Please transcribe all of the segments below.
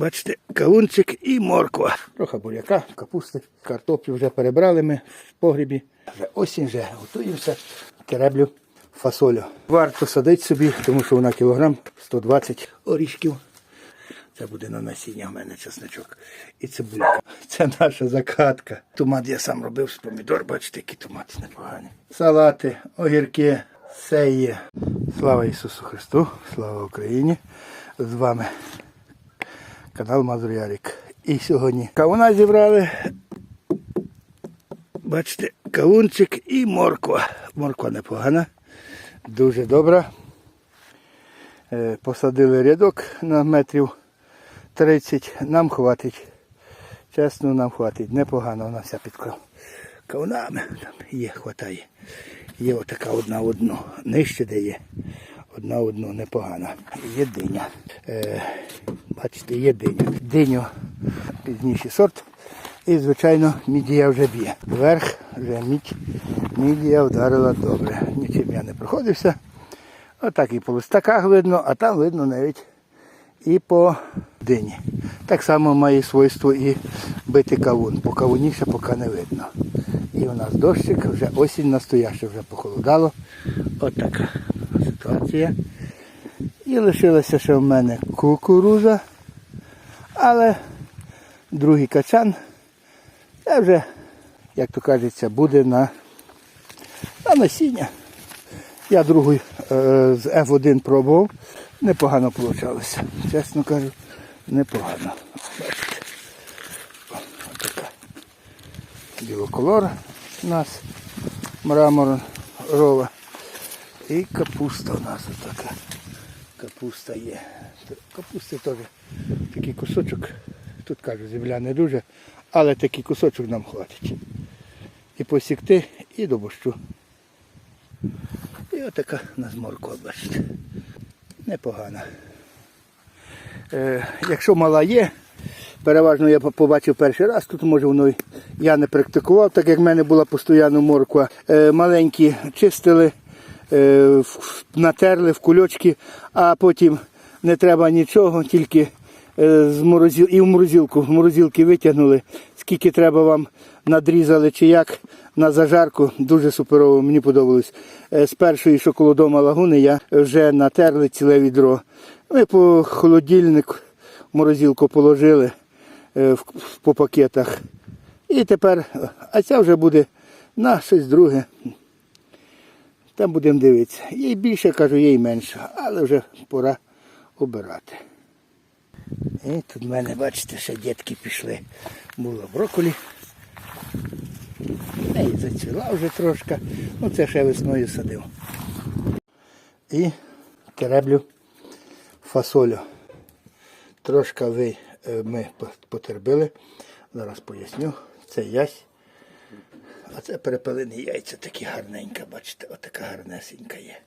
Бачите, кавунчик і морква. Трохи буряка, капусти, картоплю вже перебрали ми в погрібі. Вже осінь, вже готуємося. Тереблю фасолю. Варто садити собі, тому що вона кілограм 120 орішків. Це буде на насіння в мене чесночок. І цибулька. Це наша закатка. Томат я сам робив з помідор, бачите, які томати непогані. Салати, огірки, все є. Слава Ісусу Христу, слава Україні. З вами канал Мазурярик. І сьогодні кавуна зібрали. Бачите, кавунчик і морква. Морква непогана, дуже добра. Е, Посадили рядок на метрів 30. Нам хватить. Чесно, нам хватить. Непогано вона вся під кавунами. Там є, хватає. Є отака одна одну. Нижче де є. Одна одну непогана. Є диня. Е, бачите, є диня. Диню пізніший сорт. І, звичайно, мідія вже б'є. Вверх вже мідь. Мідія вдарила добре. Нічим я не проходився. Отак і по листаках видно, а там видно навіть і по дині. Так само має свойство і бити кавун. По кавуні ще поки не видно. І у нас дощик, вже осінь настояща, вже похолодало. Отака ситуація. І лишилася ще в мене кукуруза. Але другий качан, це вже, як то кажеться, буде на, на насіння. Я другий е, з F1 пробував. Непогано вийшло. Чесно кажу, непогано. Бачите. О, Отака. Білоколор у нас мраморова. І капуста у нас така. Капуста є. Капусти теж такий кусочок. Тут кажу, земля не дуже, але такий кусочок нам хватить. І посікти, і до борщу. І отака у нас морква. Непогана. Е, якщо мала є, переважно я побачив перший раз, тут може воно я не практикував, так як в мене була постійно морква. Е, маленькі чистили, натерли в кульочки, а потім не треба нічого, тільки е, з морозил... і в морозилку. В морозилки витягнули, скільки треба вам надрізали чи як на зажарку. Дуже суперово, мені подобалось. Е, З першої, що коло дома лагуни, я вже натерли ціле відро. Ми по холодильнику в морозилку положили е, по пакетах. І тепер, а ця вже буде на щось друге. Там будемо дивитися. Є й більше, кажу, є й менше, але вже пора обирати. І тут в мене, бачите, ще дітки пішли. Було брокколі. І зацвіла вже трошки. Ну це ще весною садив. І тереблю фасолю. Трошки ви, е, ми по- потербили. Зараз поясню. Це ясь. А це перепелені яйця такі гарненькі, бачите, отака гарнесенька є.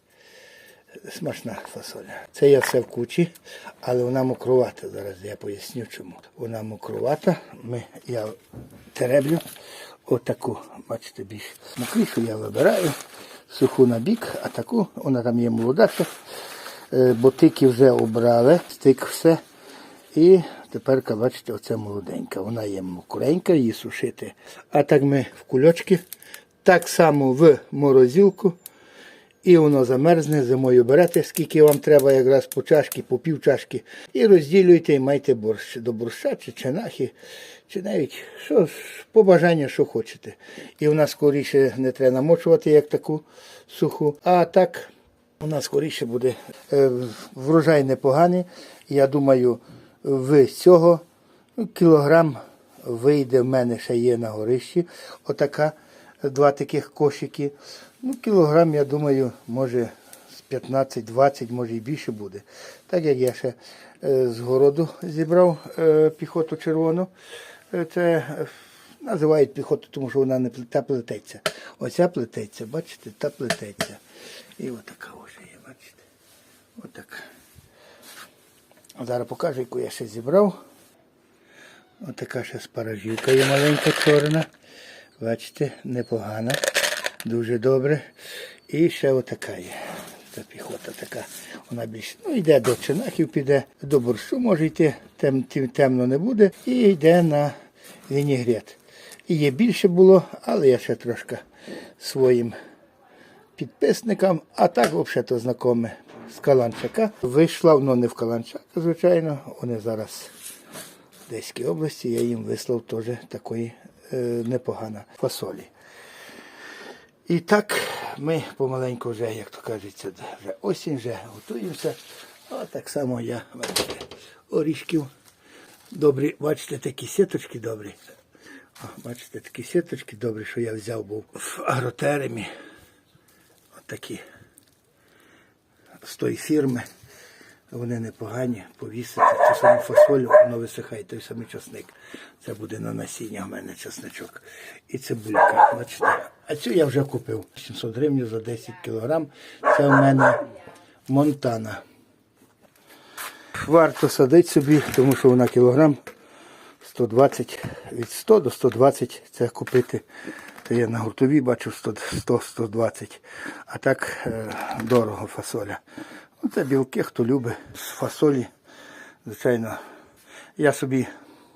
Смачна фасоля. Це я все в кучі, але вона мокрувата. Зараз я поясню чому. Вона мокрувата. Ми, я тереблю отаку, бачите, більш мокрішу я вибираю, суху на бік, а таку, вона там є молода. Е, бо тики вже обрали, стик все. І тепер, бачите, оце молоденька. Вона є мокренька, її сушити. А так ми в кульочки, так само в морозилку. І воно замерзне, зимою берете, скільки вам треба, якраз по чашки, по пів чашки. І розділюйте і майте борщ до борща, чи чинахи, чи навіть що, по бажанню, що хочете. І вона скоріше не треба намочувати, як таку суху. А так вона скоріше буде. Е, Врожай непоганий. Я думаю, в цього ну, кілограм вийде в мене ще є на горищі. Отака два таких кошики. Ну, кілограм, я думаю, може з 15-20, може і більше буде. Так як я ще е, з городу зібрав е, піхоту червону. Е, Це називають піхоту, тому що вона не та плететься. Оця плететься, бачите, та плететься. І отака вже є, бачите. Отака. Зараз покажу, яку я ще зібрав. Отака ще спаражівка є маленька чорна. Бачите, непогана. Дуже добре. І ще отака є. Це піхота така, вона більш ну, йде до чинахів, піде, до борщу може йти, тем, тим темно не буде, і йде на вінігрет. І є більше було, але я ще трошки своїм підписникам, а так взагалі то знайоме з Каланчака. Вийшла, ну не в Каланчака, звичайно. Вони зараз в Одеській області, я їм вислав теж такої е, непогано фасолі. І так ми помаленьку вже, як то кажеться, вже осінь, вже готуємося. А так само я бачите, орішків добрі, бачите, такі сіточки добрі. О, бачите, такі сіточки добрі, що я взяв був в агротеремі. От такі з тої фірми. Вони непогані, повісити ту саму фасолю, воно висихає, той самий часник. Це буде на насіння в мене часничок. І цибулька, бачите. А цю я вже купив. 700 гривень за 10 кілограм. Це в мене Монтана. Варто садити собі, тому що вона кілограм 120, від 100 до 120 це купити. Це я на гуртові бачу 100-120. А так е, дорого фасоля. Ну, це білки, хто любить з фасолі. Звичайно, я собі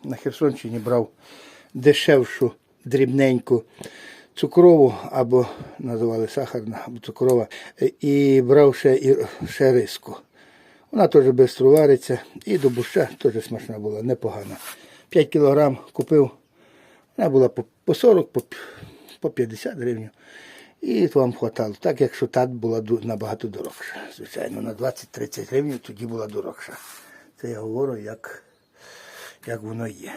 на Херсонщині брав дешевшу, дрібненьку цукрову, або називали сахарна, або цукрова, і брав ще, і, ще риску. Вона теж швидко вариться і до борща теж смачна була, непогана. 5 кілограм купив, вона була по 40, по, по 50 гривень. І вам хватало. Так, якщо тат була набагато дорожча. Звичайно, на 20-30 гривень тоді була дорожча. Це я говорю, як, як воно є.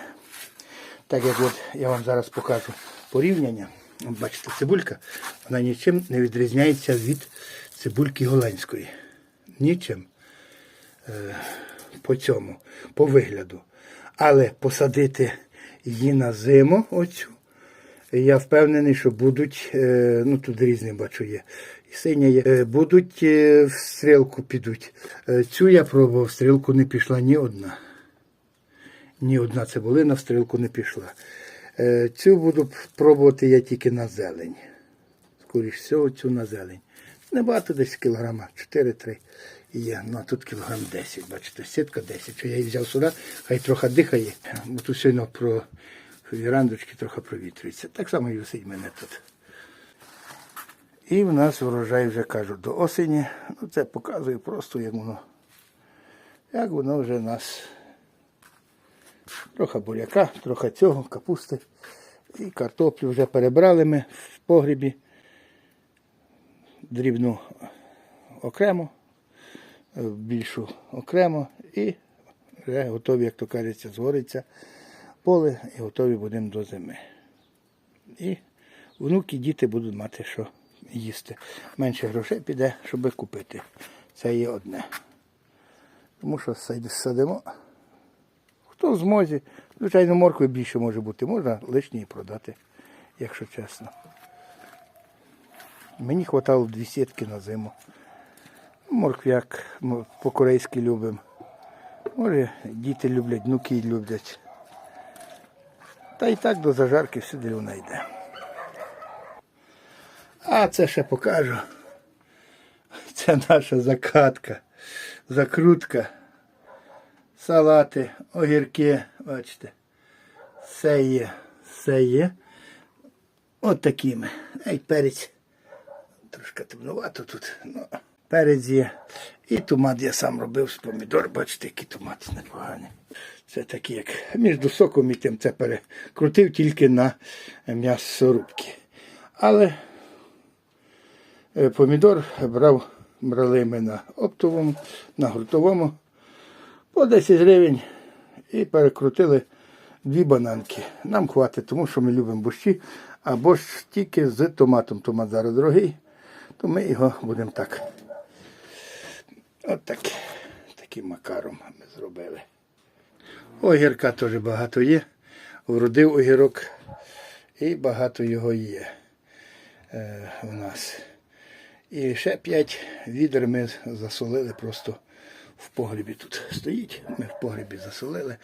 Так як от я вам зараз покажу порівняння. Бачите, цибулька, вона нічим не відрізняється від цибульки голландської. Нічим е, по цьому, по вигляду. Але посадити її на зиму, оцю, я впевнений, що будуть, е, ну тут різні бачу є, і синя є, е, будуть е, в стрілку підуть. Цю я пробував, в стрілку не пішла ні одна. Ні одна цибулина в стрілку не пішла. Цю буду пробувати я тільки на зелень. Скоріш всього, цю на зелень. Небагато десь кілограма, 4-3 є. Ну а тут кілограм 10, бачите, сітка 10. Що я її взяв сюди, хай трохи дихає, бо тут сильно про вірандочки трохи провітрюється. Так само і висить мене тут. І в нас врожай вже кажуть до осені. Ну це показує просто, як воно, як воно вже в нас Трохи буряка, трохи цього, капусти. І картоплю вже перебрали ми в погрібі. Дрібну окремо, більшу окремо і вже готові, як то кажеться, згориться поле і готові будемо до зими. І внуки, діти будуть мати що їсти. Менше грошей піде, щоб купити. Це є одне. Тому що садимо. Хто в змозі, звичайно, моркви більше може бути, можна лишньої продати, якщо чесно. Мені вистачало дві сітки на зиму. Морквяк по-корейськи любимо. Може, діти люблять, внуки люблять. Та і так до зажарки всюди вона йде. А це ще покажу. Це наша закатка, закрутка салати, огірки, бачите, все є, все є. От такими. Ей, перець. Трошки темнувато тут. Ну, перець. І томат я сам робив з помідор, бачите, який томат непоганий. Це такі, як між соком і тим це перекрутив тільки на м'ясорубки. Але е, помідор брав, брали ми на оптовому, на гуртовому по 10 гривень і перекрутили дві бананки. Нам хватить, тому що ми любимо борщі, а борщ тільки з томатом. Томат зараз дорогий, то ми його будемо так. От так, таким макаром ми зробили. Огірка теж багато є. Вродив огірок і багато його є е, у нас. І ще 5 відер ми засолили просто в погрібі тут стоїть. Ми в погрібі засолили.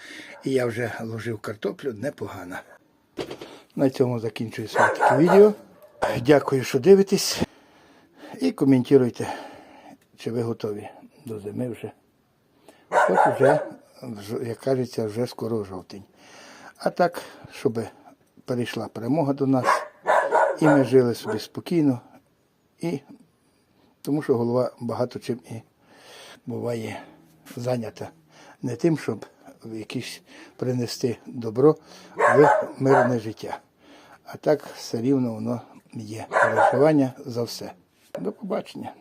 І я вже ложив картоплю непогано. На цьому закінчую своє відео. Дякую, що дивитесь. І коментуйте чи ви готові до зими вже. От вже, як кажеться, вже скоро жовтень. А так, щоб перейшла перемога до нас, і ми жили собі спокійно, і тому що голова багато чим і буває зайнята не тим, щоб якісь принести добро в мирне життя. А так все рівно воно є переживання за все. До побачення.